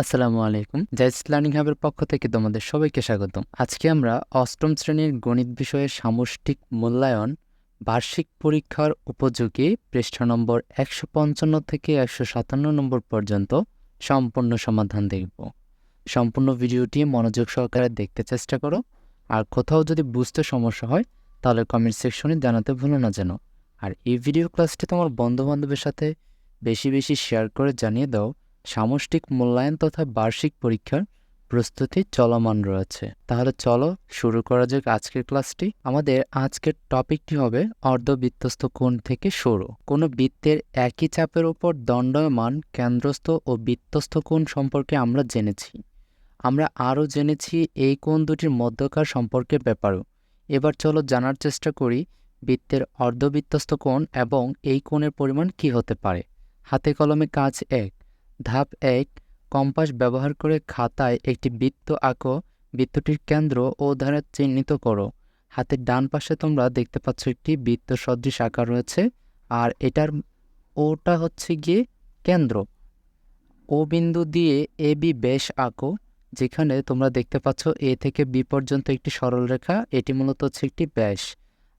আসসালামু আলাইকুম। জাইস লার্নিং হাবের পক্ষ থেকে তোমাদের সবাইকে স্বাগতম। আজকে আমরা অষ্টম শ্রেণির গণিত বিষয়ে সামষ্টিক মূল্যায়ন, বার্ষিক পরীক্ষার উপযোগী পৃষ্ঠা নম্বর একশো পঞ্চান্ন থেকে একশো সাতান্ন নম্বর পর্যন্ত সম্পূর্ণ সমাধান দেখব। সম্পূর্ণ ভিডিওটি মনোযোগ সহকারে দেখতে চেষ্টা করো। আর কোথাও যদি বুঝতে সমস্যা হয়, তাহলে কমেন্ট সেকশনে জানাতে ভুলো না যেন। আর এই ভিডিও ক্লাসটি তোমার বন্ধুবান্ধবের সাথে বেশি বেশি শেয়ার করে জানিয়ে দাও। সামষ্টিক মূল্যায়ন তথা বার্ষিক পরীক্ষার প্রস্তুতি চলমান রয়েছে। তাহলে চলো শুরু করা যাক আজকের ক্লাসটি। আমাদের আজকের টপিকটি হবে অর্ধবৃত্তস্থ কোণ থেকে শুরু কোনো বৃত্তের একই চাপের উপর দণ্ডায়মান কেন্দ্রস্থ ও বৃত্তস্থ কোণ সম্পর্কে আমরা জেনেছি। আমরা আরও জেনেছি এই কোণ দুটির মধ্যকার সম্পর্কে ব্যাপারও। এবার চলো জানার চেষ্টা করি বৃত্তের অর্ধবৃত্তস্থ কোণ এবং এই কোণের পরিমাণ কি হতে পারে। হাতে কলমে কাজ এক। ধাপ এক, কম্পাস ব্যবহার করে খাতায় একটি বৃত্ত আঁকো, বৃত্তটির কেন্দ্র ও ধারে চিহ্নিত করো। হাতের ডান পাশে তোমরা দেখতে পাচ্ছ একটি বৃত্ত সদৃশ আকার রয়েছে, আর এটার ওটা হচ্ছে গিয়ে কেন্দ্র। ও বিন্দু দিয়ে এ বি ব্যাস আঁকো, যেখানে তোমরা দেখতে পাচ্ছ এ থেকে বি পর্যন্ত একটি সরলরেখা এটি মূলত হচ্ছে একটি ব্যাস।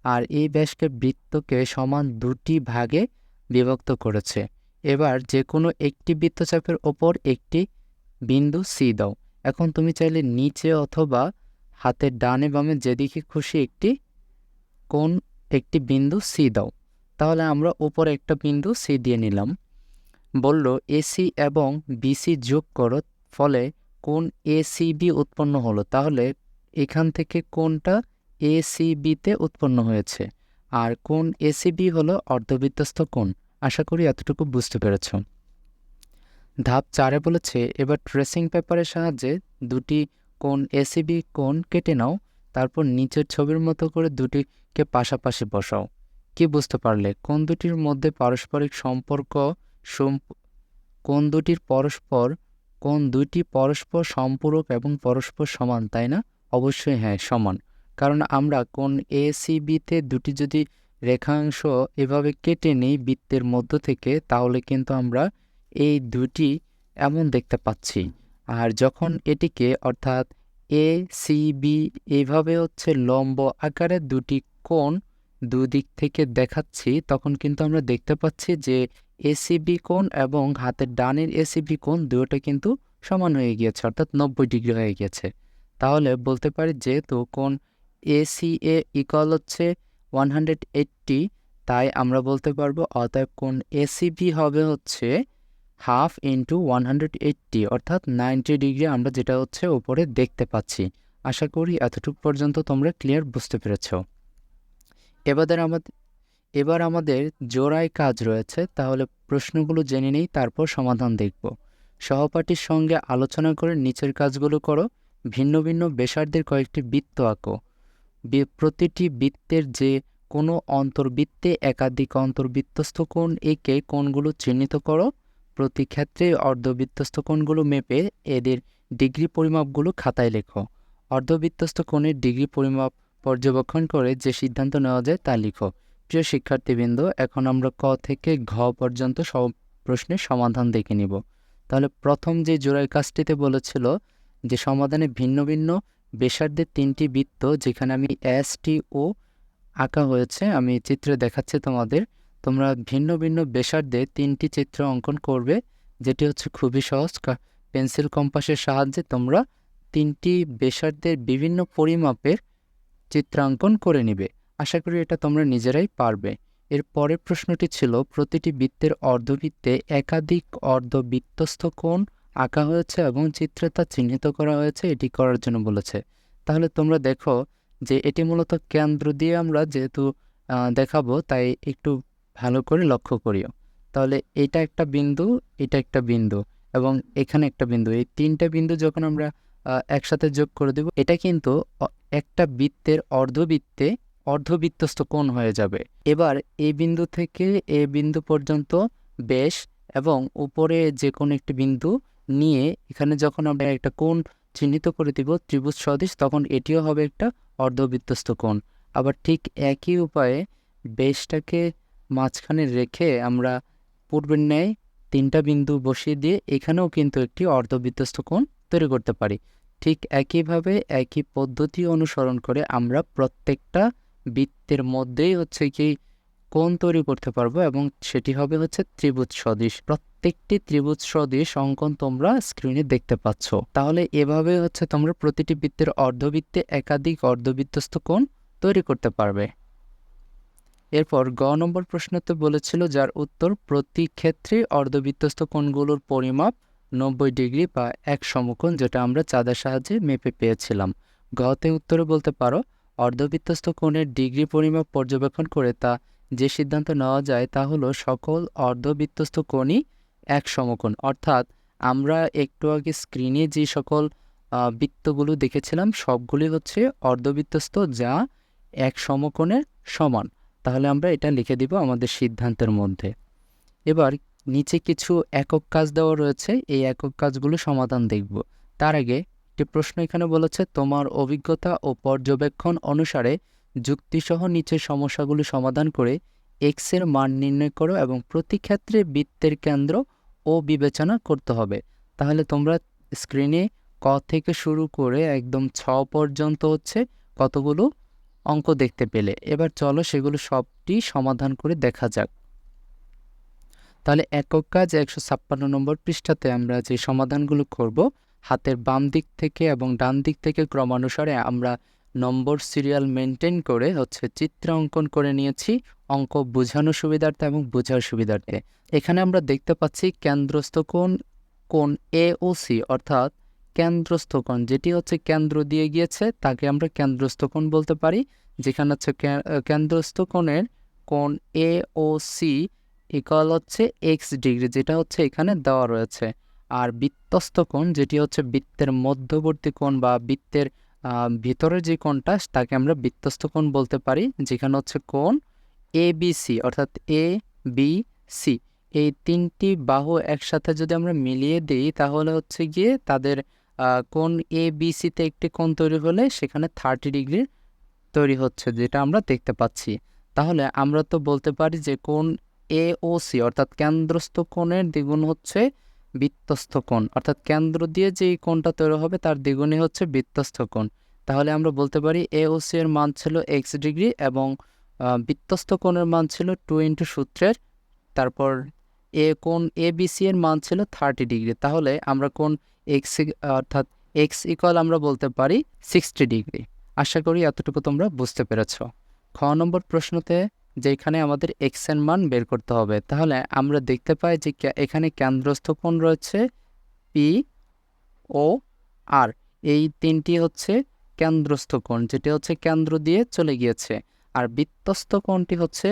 আর এই ব্যাসকে বৃত্তকে সমান দুটি ভাগে বিভক্ত করেছে। এবার যে কোনো একটি বৃত্তচাপের ওপর একটি বিন্দু সি দাও। এখন তুমি চাইলে নিচে অথবা হাতের ডানে বামে যেদিকে খুশি একটি কোন একটি বিন্দু সি দাও। তাহলে আমরা উপরে একটা বিন্দু সি দিয়ে নিলাম। বলল এসি এবং বিসি যোগ করো, ফলে কোন এসিবি উৎপন্ন হলো। তাহলে এখান থেকে কোনটা এসিবিতে উৎপন্ন হয়েছে। আর কোন এসিবি হলো অর্ধবৃত্তস্থ কোণ। আশা করি এতটুকু বুঝতে পেরেছ। ধাপ চারে বলেছে, এবার ট্রেসিং পেপারের সাহায্যে দুটি কোণ এসিবি কোণ কেটে নাও, তারপর নিচের ছবির মতো করে দুটিকে পাশাপাশি বসাও। কি বুঝতে পারলে? কোন দুটির মধ্যে পারস্পরিক সম্পর্ক কোন দুটির পরস্পর কোন দুইটি পরস্পর সম্পূরক এবং পরস্পর সমান, তাই না? অবশ্যই হ্যাঁ সমান। কারণ আমরা কোন এ সিবিতে দুটি যদি রেখাংশ এভাবে কেটে নিই বৃত্তের মধ্য থেকে, তাহলে কিন্তু আমরা এই দুটি এমন দেখতে পাচ্ছি। আর যখন এটিকে অর্থাৎ এ সি বি এইভাবে হচ্ছে লম্ব আকারে দুটি কোণ দুদিক থেকে দেখাচ্ছি, তখন কিন্তু আমরা দেখতে পাচ্ছি যে এসিবি কোণ এবং হাতের ডানের এসিবি কোণ দুটো কিন্তু সমান হয়ে গিয়েছে, অর্থাৎ নব্বই ডিগ্রি হয়ে গিয়েছে। তাহলে বলতে পারি যেহেতু কোণ এসি এ ইকুয়াল হচ্ছে ওয়ান হান্ড্রেড এইট্টি তাই আমরা বলতে পারব অতএব কোন এসিবি হবে হচ্ছে হাফ ইন্টু ওয়ান হান্ড্রেড অর্থাৎ নাইনটি ডিগ্রি আমরা যেটা হচ্ছে উপরে দেখতে পাচ্ছি। আশা করি এতটুকু পর্যন্ত তোমরা ক্লিয়ার বুঝতে পেরেছ। এবারে আমাদের এবার আমাদের জোড়ায় কাজ রয়েছে, তাহলে প্রশ্নগুলো জেনে নেই, তারপর সমাধান দেখব। সহপাঠীর সঙ্গে আলোচনা করে নিচের কাজগুলো করো, ভিন্ন ভিন্ন বেসারদের কয়েকটি বৃত্ত আঁকো। প্রতিটি বৃত্তের যে কোনো অন্তর্বৃত্তে একাধিক অন্তর্বৃত্তস্থ কোণ একে কোণগুলো চিহ্নিত করো। প্রতি ক্ষেত্রে অর্ধবৃত্তস্থ কোণগুলো মেপে এদের ডিগ্রি পরিমাপগুলো খাতায় লেখো। অর্ধবৃত্তস্থ কোণের ডিগ্রি পরিমাপ পর্যবেক্ষণ করে যে সিদ্ধান্ত নেওয়া যায় তা লিখো। প্রিয় শিক্ষার্থীবৃন্দ, এখন আমরা ক থেকে ঘ পর্যন্ত সব প্রশ্নের সমাধান দেখে নিব। তাহলে প্রথম যে জোড়াই কাজটিতে বলেছিল যে সমাধানে ভিন্ন ভিন্ন বেসার্ধের তিনটি বৃত্ত যেখানে আমি এস টি ও আঁকা হয়েছে, আমি চিত্রে দেখাচ্ছি তোমাদের। তোমরা ভিন্ন ভিন্ন বেসার্ধে তিনটি চিত্র অঙ্কন করবে, যেটি হচ্ছে খুবই সহজ। পেন্সিল কম্পাসের সাহায্যে তোমরা তিনটি বেসার্ধের বিভিন্ন পরিমাপের চিত্রাঙ্কন করে নিবে। আশা করি এটা তোমরা নিজেরাই পারবে। এর পরের প্রশ্নটি ছিল, প্রতিটি বৃত্তের অর্ধবৃত্তে একাধিক অর্ধবৃত্তস্থ কোণ আঁকা হয়েছে এবং চিত্রে তা চিহ্নিত করা হয়েছে, এটি করার জন্য বলেছে। তাহলে তোমরা দেখো যে এটি মূলত কেন্দ্র দিয়ে আমরা যেহেতু দেখাবো, তাই একটু ভালো করে লক্ষ্য করিও। তাহলে এটা একটা বিন্দু, এটা একটা বিন্দু এবং এখানে একটা বিন্দু। এই তিনটা বিন্দু যখন আমরা একসাথে যোগ করে দেব, এটা কিন্তু একটা বৃত্তের অর্ধবৃত্তে অর্ধবৃত্তস্থ কোণ হয়ে যাবে। এবার এই বিন্দু থেকে এ বিন্দু পর্যন্ত বেশ এবং উপরে যে কোনো একটি বিন্দু নিয়ে এখানে যখন আমরা একটা কোণ চিহ্নিত করে দিব ত্রিভুজ সদৃশ, তখন এটিও হবে একটা অর্ধবৃত্তস্থ কোণ। আবার ঠিক একই উপায়ে বেশটাকে মাঝখানে রেখে আমরা পূর্বের ন্যায় তিনটা বিন্দু বসিয়ে দিয়ে এখানেও কিন্তু একটি অর্ধবৃত্তস্থ কোণ তৈরি করতে পারি। ঠিক একইভাবে একই পদ্ধতি অনুসরণ করে আমরা প্রত্যেকটা বৃত্তের মধ্যেই হচ্ছে কি কোণ তৈরি করতে পারব এবং সেটি হবে হচ্ছে ত্রিভুজ সদৃশ। প্রত্যেকটি ত্রিভুজ সদৃশ অঙ্কন তোমরা স্ক্রিনে দেখতে পাচ্ছ। তাহলে এভাবে হচ্ছে তোমরা প্রতিটি বৃত্তের অর্ধবৃত্তে একাধিক অর্ধবৃত্তস্থ কোণ তৈরি করতে পারবে। এরপর গ নম্বর প্রশ্নতে বলেছিল যার উত্তর, প্রতি ক্ষেত্রে অর্ধবৃত্তস্থ কোণগুলোর পরিমাপ নব্বই ডিগ্রি বা এক সমকোণ, যেটা আমরা চাঁদের সাহায্যে মেপে পেয়েছিলাম। গতে উত্তরে বলতে পারো অর্ধবৃত্তস্থ কোণের ডিগ্রি পরিমাপ পর্যবেক্ষণ করে তা যে সিদ্ধান্ত নেওয়া যায় তা হলো সকল অর্ধবৃত্তস্থ কোণই এক সমকোণ। অর্থাৎ আমরা একটু আগে স্ক্রিনে যে সকল বৃত্তগুলো দেখেছিলাম, সবগুলি হচ্ছে অর্ধবৃত্তস্থ যা এক সমকোণের সমান। তাহলে আমরা এটা লিখে দিব আমাদের সিদ্ধান্তের মধ্যে। এবার নিচে কিছু একক কাজ দেওয়া রয়েছে, এই একক কাজগুলো সমাধান দেখব। তার আগে একটি প্রশ্ন এখানে বলেছে, তোমার অভিজ্ঞতা ও পর্যবেক্ষণ অনুসারে যুক্তিসহ নিচের সমস্যাগুলো সমাধান করে এক্সের মান নির্ণয় করো এবং প্রতি ক্ষেত্রে বৃত্তের কেন্দ্র ও বিবেচনা করতে হবে। তাহলে তোমরা স্ক্রিনে ক থেকে শুরু করে একদম ছ পর্যন্ত হচ্ছে কতগুলো অঙ্ক দেখতে পেলে। এবার চলো সেগুলো সবটি সমাধান করে দেখা যাক। তাহলে একক কাজ একশো ছাপ্পান্ন নম্বর পৃষ্ঠাতে আমরা যে সমাধানগুলো করব, হাতের বাম দিক থেকে এবং ডান দিক থেকে ক্রমানুসারে আমরা নম্বর সিরিয়াল মেনটেন করে হচ্ছে চিত্র অঙ্কন করে নিয়েছি, অঙ্ক বোঝানো সুবিধার্থে এবং বোঝার সুবিধার্থে। এখানে আমরা দেখতে পাচ্ছি কেন্দ্রস্থ কোণ কোণ এ ও সি অর্থাৎ কেন্দ্রস্থ কোণ, যেটি হচ্ছে কেন্দ্র দিয়ে গিয়েছে, তাকে আমরা কেন্দ্রস্থ কোণ বলতে পারি, যেখানে হচ্ছে কেন্দ্রস্থ কোণের কোণ এ ও সি ইকুয়াল হচ্ছে এক্স ডিগ্রি যেটা হচ্ছে এখানে দেওয়া রয়েছে। আর বৃত্তস্থ কোণ, যেটি হচ্ছে বৃত্তের মধ্যবর্তী কোণ বা বৃত্তের ভিতরের যে কোণটা তাকে আমরা বৃত্তস্থ কোণ বলতে পারি। যেখানে হচ্ছে কোণ এ সি অর্থাৎ এ বি সি এই তিনটি বাহু একসাথে যদি আমরা মিলিয়ে দিই, তাহলে হচ্ছে গিয়ে তাদের কোণ এ বি সিতে একটি কোণ তৈরি হলে সেখানে থার্টি ডিগ্রির তৈরি হচ্ছে, যেটা আমরা দেখতে পাচ্ছি। তাহলে আমরা তো বলতে পারি যে কোণ এ ও সি অর্থাৎ কেন্দ্রস্থ কোণের দ্বিগুণ হচ্ছে বৃত্তস্থ কোণ। অর্থাৎ কেন্দ্র দিয়ে যে কোণটা তৈরি হবে, তার দ্বিগুণই হচ্ছে বৃত্তস্থ কোণ। তাহলে আমরা বলতে পারি এ ও সি এর মান ছিল এক্স ডিগ্রি এবং বৃত্তস্থ কোণের মান ছিল টু ইন্টু সূত্রের। তারপর এ কোণ এ বি সি এর মান ছিল থার্টি ডিগ্রি। তাহলে আমরা কোন এক্স অর্থাৎ এক্স ইকুয়াল আমরা বলতে পারি সিক্সটি ডিগ্রি। আশা করি এতটুকু তোমরা বুঝতে পেরেছ। খ নম্বর প্রশ্নতে যেখানে আমাদের এক্সের মান বের করতে হবে। তাহলে আমরা দেখতে পাই যে এখানে কেন্দ্রস্থ কোণ রয়েছে পি ও আর এই তিনটি হচ্ছে কেন্দ্রস্থ কোণ, যেটি হচ্ছে কেন্দ্র দিয়ে চলে গিয়েছে। আর বৃত্তস্থ কোণটি হচ্ছে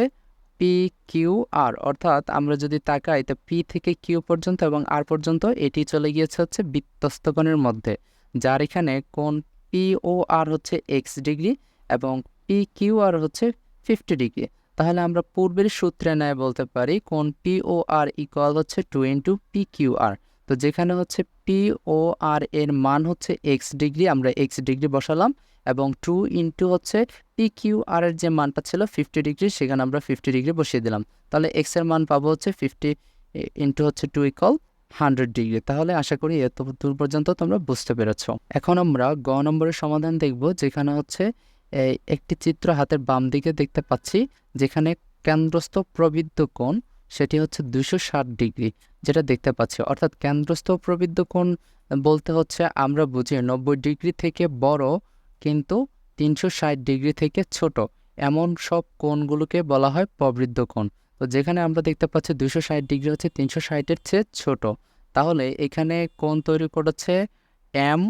পি কিউ আর অর্থাৎ আমরা যদি তাকাই, তো পি থেকে কিউ পর্যন্ত এবং আর পর্যন্ত, এটি চলে গিয়েছে হচ্ছে বৃত্তস্থ কোণের মধ্যে। যার এখানে কোণ পি ও আর হচ্ছে এক্স ডিগ্রি এবং পি কিউ আর হচ্ছে ফিফটি ডিগ্রি। তাহলে আমরা পূর্বের সূত্রে নেয় বলতে পারি কোন পি ও আর ইকুয়াল হচ্ছে two into P Q R তো যেখানে হচ্ছে পি ও আর এর মান হচ্ছে এক্স ডিগ্রি আমরা এক্স ডিগ্রি বসালাম, এবং টু ইন্টু হচ্ছে পি কিউ আর এর যে মানটা ছিল ফিফটি ডিগ্রি সেখানে আমরা ফিফটি ডিগ্রি বসিয়ে দিলাম। তাহলে এক্সের মান পাবো হচ্ছে ফিফটি ইন্টু হচ্ছে টু ইকল হান্ড্রেড ডিগ্রি তাহলে আশা করি এত দূর পর্যন্ত তোমরা বুঝতে পেরেছ। এখন আমরা গ নম্বরের সমাধান দেখব, যেখানে হচ্ছে একটি চিত্র হাতের বাম দিকে দেখতে পাচ্ছি, যেখানে কেন্দ্রস্থ প্রবৃদ্ধ কোণ সেটি হচ্ছে দুশো ডিগ্রি, যেটা দেখতে পাচ্ছি। অর্থাৎ কেন্দ্রস্থ প্রবৃদ্ধ কোণ বলতে হচ্ছে আমরা বুঝি নব্বই ডিগ্রি থেকে বড়, কিন্তু তিনশো ষাট ডিগ্রি থেকে ছোট। এমন সব কোণগুলোকে বলা হয় প্রবৃদ্ধ কোণ। তো যেখানে আমরা দেখতে পাচ্ছি দুশো ডিগ্রি হচ্ছে তিনশো ষাটের চেয়ে ছোট। তাহলে এখানে কোণ তৈরি করেছে এম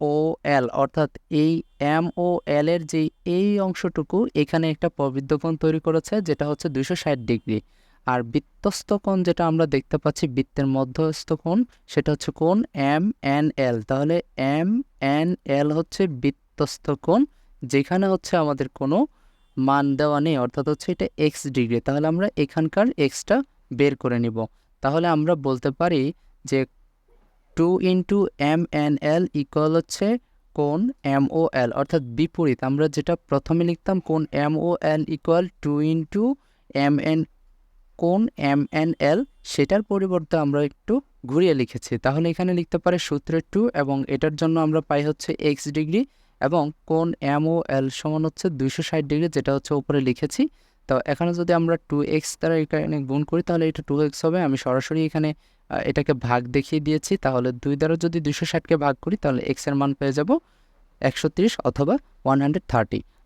ও এল অর্থাৎ এই এম ও এল এর যে এই অংশটুকু এখানে একটা প্রবৃদ্ধ কোণ তৈরি করেছে, যেটা হচ্ছে দুশো ষাট ডিগ্রি। আর বৃত্তস্থ কোণ যেটা আমরা দেখতে পাচ্ছি, বৃত্তের মধ্যস্থ কোণ, সেটা হচ্ছে কোণ এম এন এল তাহলে এম এন এল হচ্ছে বৃত্তস্থ কোণ, যেখানে হচ্ছে আমাদের কোনো মান দেওয়া নেই, অর্থাৎ হচ্ছে এটা এক্স ডিগ্রি। তাহলে আমরা এখানকার এক্সটা বের করে নিব। তাহলে আমরা বলতে পারি যে two into M N L equal হচ্ছে কোন এম ও এল অর্থাৎ বিপরীত। আমরা যেটা প্রথমে লিখতাম কোন M O L equal two into M N কোন এম এন এল সেটার পরিবর্তে আমরা একটু ঘুরিয়ে লিখেছি। তাহলে এখানে লিখতে পারে সূত্রের টু এবং এটার জন্য আমরা পাই হচ্ছে এক্স ডিগ্রি এবং কোন এম ও এল সমান হচ্ছে দুইশো ষাট ডিগ্রি, যেটা হচ্ছে উপরে লিখেছি। তো এখানে যদি আমরা টু এক্স দ্বারা এখানে গুণ করি, তাহলে এটা টু এক্স হবে। আমি সরাসরি এখানে এটাকে ভাগ দেখিয়ে দিয়েছি, তাহলে দুই দ্বারা যদি দুশো ষাটকে ভাগ করি, তাহলে এক্সের মান পেয়ে যাব একশো অথবা ওয়ান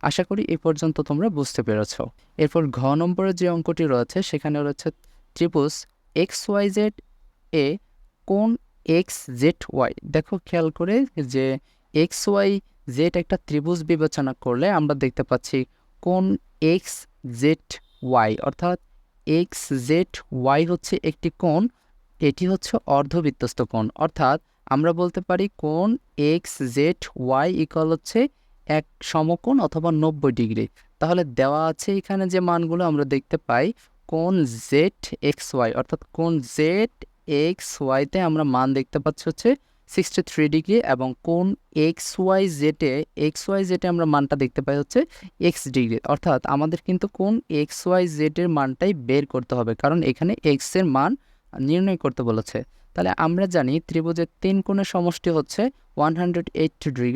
আশা করি এ পর্যন্ত তোমরা বুঝতে পেরেছ। এরপর ঘ নম্বরের যে অঙ্কটি রয়েছে, সেখানে রয়েছে ত্রিভুজ এক্স ওয়াই জেড এ কোন এক্স জেড ওয়াই। দেখো, খেয়াল করে যে এক্স ওয়াই জেড একটা ত্রিভুজ বিবেচনা করলে আমরা দেখতে পাচ্ছি কোন এক্স জেড ওয়াই, অর্থাৎ এক্স জেড ওয়াই হচ্ছে একটি কোণ এটি হচ্ছে অর্ধবৃত্তস্ত কোণ। অর্থাৎ আমরা বলতে পারি কোন এক্স জেড ওয়াই ইকাল হচ্ছে এক সমকোণ অথবা নব্বই ডিগ্রি। তাহলে দেওয়া আছে এখানে যে মানগুলো আমরা দেখতে পাই কোন জেড এক্স ওয়াই অর্থাৎ কোন জেড এক্স ওয়াইতে আমরা মান দেখতে পাচ্ছি হচ্ছে সিক্সটি থ্রি ডিগ্রি এবং কোন এক্স ওয়াই জেটে এক্স ওয়াই জেটে আমরা মানটা দেখতে পাই হচ্ছে এক্স ডিগ্রি। অর্থাৎ আমাদের কিন্তু কোন এক্স ওয়াই জেডের মানটাই বের করতে হবে, কারণ এখানে এক্সের মান নির্ণয় করতে বলেছে। তাহলে আমরা জানি ত্রিভুজের তিন কোণের সমষ্টি হচ্ছে ওয়ান হান্ড্রেড ডিগ্রি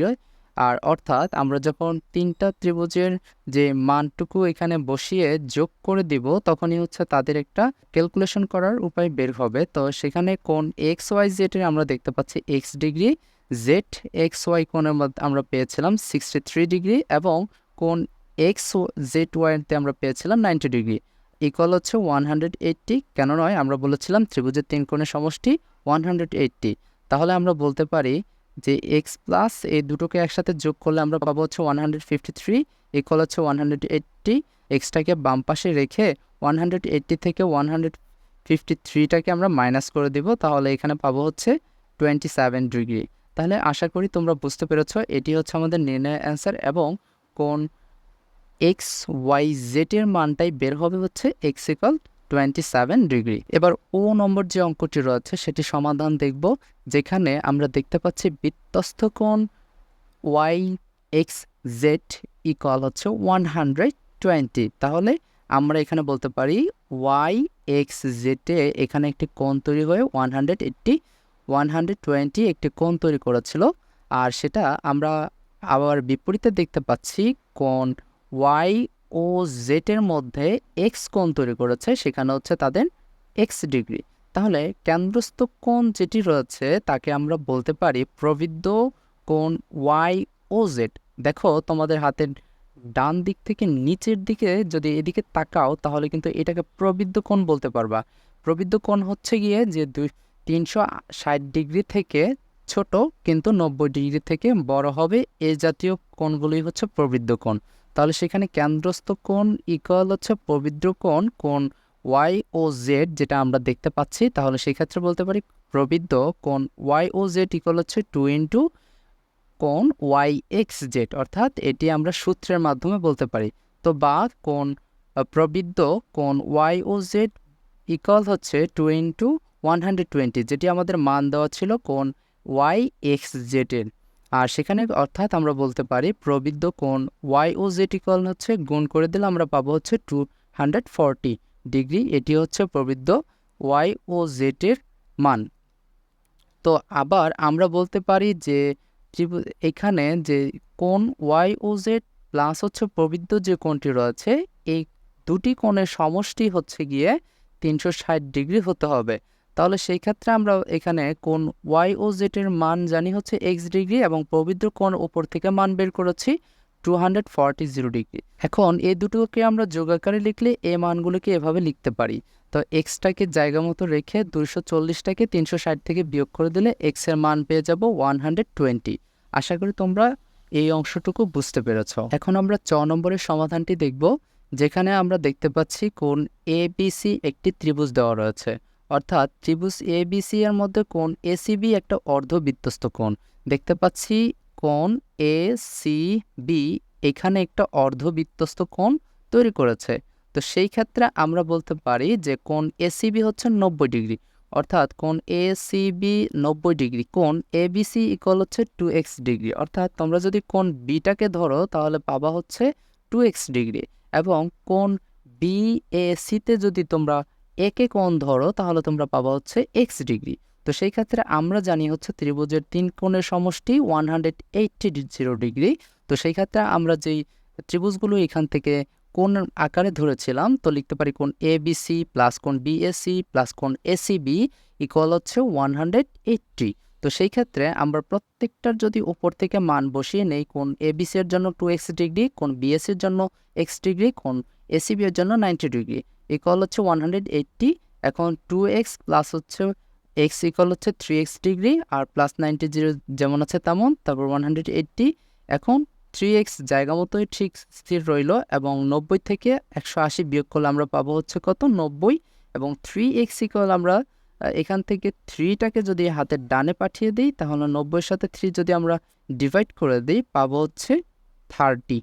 আর অর্থাৎ আমরা যখন তিনটা ত্রিভুজের যে মানটুকু এখানে বসিয়ে যোগ করে দিব, তখনই হচ্ছে তাদের একটা ক্যালকুলেশন করার উপায় বের হবে। তো সেখানে কোন এক্স ওয়াই জেডের আমরা দেখতে পাচ্ছি X degree Z X Y কোণের মধ্যে আমরা পেয়েছিলাম সিক্সটি থ্রি ডিগ্রি এবং কোন এক্স জেড ওয়াইতে আমরা পেয়েছিলাম নাইনটি ডিগ্রি ইকুয়াল হচ্ছে ওয়ান হান্ড্রেড এইট্টি কেন নয়? আমরা বলেছিলাম ত্রিভুজের তিন কোণের সমষ্টি ওয়ান হান্ড্রেড এইট্টি তাহলে আমরা বলতে পারি যে এক্স প্লাস এই দুটোকে একসাথে যোগ করলে আমরা পাবো হচ্ছে one hundred fifty three equal হচ্ছে ওয়ান হান্ড্রেড এইট্টি এক্সটাকে বাম পাশে রেখে ওয়ান হান্ড্রেড এইট্টি থেকে ওয়ান হান্ড্রেড ফিফটি থ্রিটাকে আমরা মাইনাস করে দিব, তাহলে এখানে পাবো হচ্ছে টোয়েন্টি সেভেন ডিগ্রি তাহলে আশা করি তোমরা বুঝতে পেরেছ, এটি হচ্ছে আমাদের নির্ণয় অ্যান্সার এবং কোন এক্স ওয়াই জেডের মানটাই বের হবে হচ্ছে X equal twenty seven degree এবার ও নম্বর যে অঙ্কটি রয়েছে, সেটি সমাধান দেখব, যেখানে আমরা দেখতে পাচ্ছি বৃত্তস্থ কোণ Y X Z equal one one hundred twenty তাহলে আমরা এখানে বলতে পারি ওয়াই এক্স জেডে এখানে একটি কোণ তৈরি হয়ে one hundred eighty one hundred twenty একটি কোণ তৈরি করেছিল। আর সেটা আমরা আবার বিপরীতে দেখতে পাচ্ছি কোণ ওয়াই ও জেটের মধ্যে এক্স কোণ তৈরি করেছে, সেখানে হচ্ছে তাদের এক্স ডিগ্রি। তাহলে কেন্দ্রস্থ কোণ যেটি রয়েছে, তাকে আমরা বলতে পারি প্রবৃদ্ধ কোণ ওয়াই ও জেড দেখো, তোমাদের হাতের ডান দিক থেকে নিচের দিকে যদি এদিকে তাকাও, তাহলে কিন্তু এটাকে প্রবৃদ্ধ কোণ বলতে পারবা। প্রবৃদ্ধ কোণ হচ্ছে গিয়ে যে দুই, তিনশো ষাট ডিগ্রি থেকে ছোট, কিন্তু নব্বই ডিগ্রি থেকে বড় হবে। এ জাতীয় কোণগুলোই হচ্ছে প্রবৃদ্ধ কোণ। তাহলে সেখানে কেন্দ্রস্থ কোণ ইকুয়াল হচ্ছে প্রবৃদ্ধ কোণ কোণ ওয়াই ও জেড যেটা আমরা দেখতে পাচ্ছি। তাহলে সেই ক্ষেত্রে বলতে পারি প্রবৃদ্ধ কোণ Y O Z equal two into into কোণ ওয়াই এক্স জেড অর্থাৎ এটি আমরা সূত্রের মাধ্যমে বলতে পারি। তো বা কোণ প্রবৃদ্ধ কোণ Y O Z equal two into one one hundred twenty যেটি আমাদের মান দেওয়া ছিল কোণ ওয়াই এক্স জেডের আর সেখানে অর্থাৎ আমরা বলতে পারি প্রবৃদ্ধ কোণ ওয়াই ও জেড ইকুয়াল হচ্ছে গুণ করে দিলে আমরা পাবো হচ্ছে টু হান্ড্রেড ডিগ্রি এটি হচ্ছে প্রবৃদ্ধ ওয়াই ও জেডের মান। তো আবার আমরা বলতে পারি যে এখানে যে কোণ ওয়াই ও জেড প্লাস হচ্ছে প্রবৃদ্ধ যে কোণটি রয়েছে, এই দুটি কোণের সমষ্টি হচ্ছে গিয়ে তিনশো ষাট ডিগ্রি হতে হবে। তাহলে সেই ক্ষেত্রে আমরা এখানে কোন ওয়াই ও জেড-এর মান জানি হচ্ছে এক্স ডিগ্রি এবং পবিত্র কোণ উপর থেকে মান বের করেছি two hundred forty zero degree এখন এই দুটোকে আমরা যোগাকারে লিখলে এ মানগুলোকে এভাবে লিখতে পারি। তো এক্সটাকে জায়গা মতো রেখে দুইশো চল্লিশটাকে তিনশো ষাট থেকে বিয়োগ করে দিলে এক্সের মান পেয়ে যাব ওয়ান হান্ড্রেড টোয়েন্টি আশা করি তোমরা এই অংশটুকু বুঝতে পেরেছ। এখন আমরা চ নম্বরের সমাধানটি দেখব, যেখানে আমরা দেখতে পাচ্ছি কোন এ বি সি একটি ত্রিভুজ দেওয়া রয়েছে। অর্থাৎ ত্রিভুজ এ সি এর মধ্যে কোন এসিবি একটা অর্ধবৃত্তস্ত কোণ। দেখতে পাচ্ছি কোন এ এখানে একটা অর্ধবৃত্তস্ত কোণ তৈরি করেছে। তো সেই ক্ষেত্রে আমরা বলতে পারি যে কোন এসিবি হচ্ছে নব্বই ডিগ্রি। অর্থাৎ কোন এ সিবি নব্বই ডিগ্রি কোন এ বিসি ইকুয়াল হচ্ছে টু এক্স ডিগ্রি। অর্থাৎ তোমরা যদি কোন বিটাকে ধরো, তাহলে পাবা হচ্ছে টু এক্স ডিগ্রি। এবং কোন বি এ সিতে যদি তোমরা একে কোণ ধরো, তাহলে তোমরা পাবা হচ্ছে এক্স ডিগ্রি। তো সেই ক্ষেত্রে আমরা জানি হচ্ছে ত্রিভুজের তিন কোণের সমষ্টি one hundred eighty zero degree. তো সেই ক্ষেত্রে আমরা যেই ত্রিভুজগুলো এখান থেকে কোন আকারে ধরেছিলাম, তো লিখতে পারি কোন এ বি সি প্লাস কোন বিএসি প্লাস কোন এসি বি ইকুয়াল হচ্ছে ওয়ান হান্ড্রেড এইটটি তো সেই ক্ষেত্রে আমরা প্রত্যেকটার যদি উপর থেকে মান বসিয়ে নেই কোন এ এবিসি এর জন্য টু এক্স ডিগ্রি কোন বিএসির জন্য এক্স ডিগ্রি কোন এসিবি এর জন্য নাইনটি ডিগ্রি। ইকুয়াল হচ্ছে ওয়ান হান্ড্রেড এইটটি এখন টু এক্স প্লাস হচ্ছে এক্স ইকল হচ্ছে থ্রি এক্স ডিগ্রি আর প্লাস নাইনটি জিরো যেমন আছে তেমন, তারপর ওয়ান হান্ড্রেড এইটটি এখন থ্রি এক্স জায়গা মতোই ঠিক স্থির রইল, এবং নব্বই থেকে একশো আশি বিয়োগ করলে আমরা পাবো হচ্ছে কত? নব্বই, এবং থ্রি এক্স ইকল আমরা এখান থেকে থ্রিটাকে যদি হাতের ডানে পাঠিয়ে দিই, তাহলে নব্বইয়ের সাথে থ্রি যদি আমরা ডিভাইড করে দিই, পাবো হচ্ছে থার্টি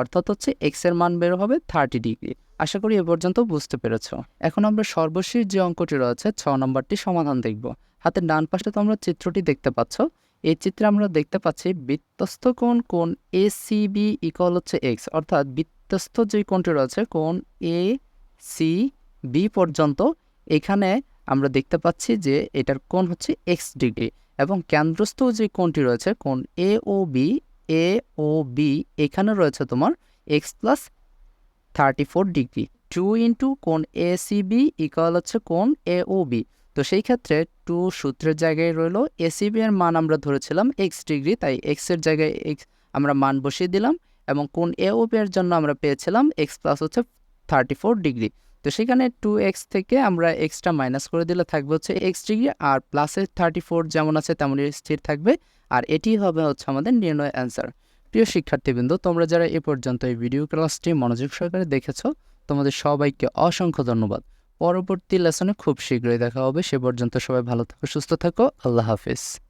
অর্থাৎ হচ্ছে এক্সের মান বের হবে থার্টি ডিগ্রি আশা করি এ পর্যন্ত বুঝতে পেরেছ। এখন আমরা সর্বশেষ যে অঙ্কটি রয়েছে, ছ নম্বরটি সমাধান দেখব। হাতের ডান পাশে তোমরা চিত্রটি দেখতে পাচ্ছ। এই চিত্রে আমরা দেখতে পাচ্ছি বৃত্তস্থ কোণ কোণ A C B equal X x অর্থাৎ বৃত্তস্থ যে কোণটি রয়েছে, কোণ এ সি বি পর্যন্ত, এখানে আমরা দেখতে পাচ্ছি যে এটার কোণ হচ্ছে এক্স ডিগ্রি এবং কেন্দ্রস্থ যে কোণটি রয়েছে, কোণ A O B A O B এখানে রয়েছে তোমার X plus thirty four degree two into কোন এ সি বি ইকুয়াল হচ্ছে কোন এ ও বি তো সেই ক্ষেত্রে টু সূত্রের জায়গায় রইল এসিবি এর মান আমরা ধরেছিলাম এক্স ডিগ্রি তাই এক্সের জায়গায় এক্স আমরা মান বসিয়ে দিলাম এবং কোন এ ও বি এর জন্য আমরা পেয়েছিলাম এক্স প্লাস হচ্ছে থার্টি ফোর ডিগ্রি তো সেখানে টু এক্স থেকে আমরা এক্সটা মাইনাস করে দিলে থাকবে হচ্ছে এক্স ডিগ্রি আর প্লাসের থার্টি ফোর যেমন আছে তেমনই স্থির থাকবে, আর এটি হবে হচ্ছে আমাদের নির্ণয় অ্যান্সার প্রিয় শিক্ষার্থীবৃন্দ, তোমরা যারা এ পর্যন্ত এই ভিডিও ক্লাসটি মনোযোগ সহকারে দেখেছ, তোমাদের সবাইকে অসংখ্য ধন্যবাদ। পরবর্তী লেসনে খুব শীঘ্রই দেখা হবে। সে পর্যন্ত সবাই ভালো থাকো, সুস্থ থাকো। আল্লাহ হাফিজ।